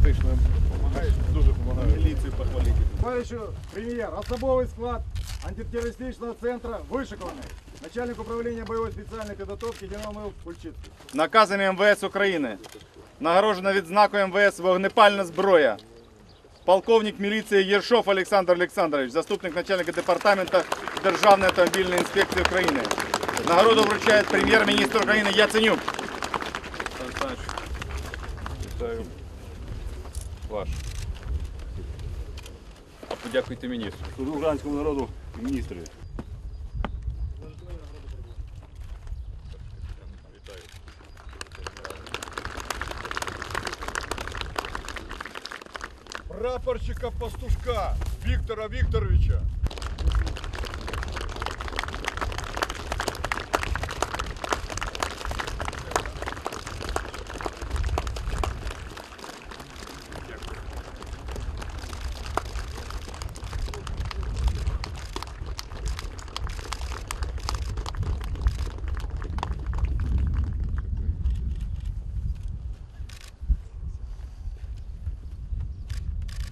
техніку. Спішно допомагають, дуже допомагають. Міліцію похвалити. Товарищу премьер, особовый склад антитеррористичного центра вышикованный. Начальник управления боевой специальной подготовки генерал Кульчицкий. Наказами МВС України нагороджена відзнакою МВС вогнепальна зброя. Полковник міліції Єршов Олександр Олександрович, заступник начальника департаменту Державної автомобільної інспекції України. Нагороду вручає прем'єр-міністр України Яценюк. Олександр Олександрович, вітаю. Ваш. А подякуйте міністру. Служу українському народу і міністрові. Вітаю. прапорщика пастушка Виктора Викторовича.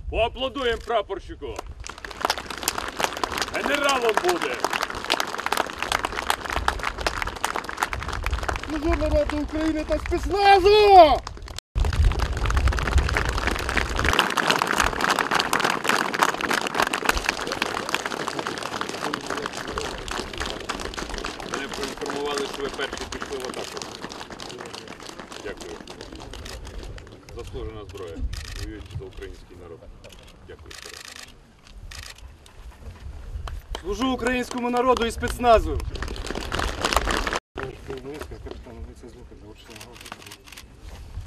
Поаплодуємо прапорщику. Генералом буде. Служу народу України та спецназу! Мене проінформували, що ви перші пішли в атаку. Дякую. Заслужена зброя. Воюєте за український народ. Дякую. Служу українському народу і спецназу.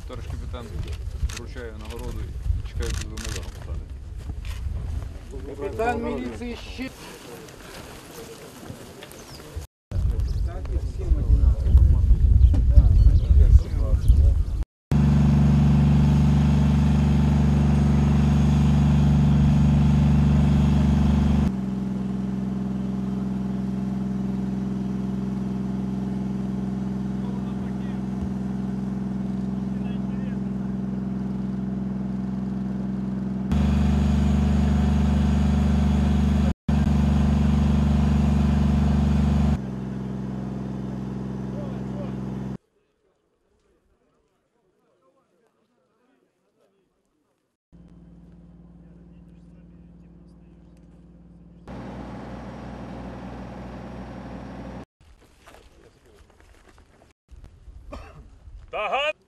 Товариш капітан вручаю нагороду і чекаю коли ми посади. Капітан міліції ще. Uh-huh.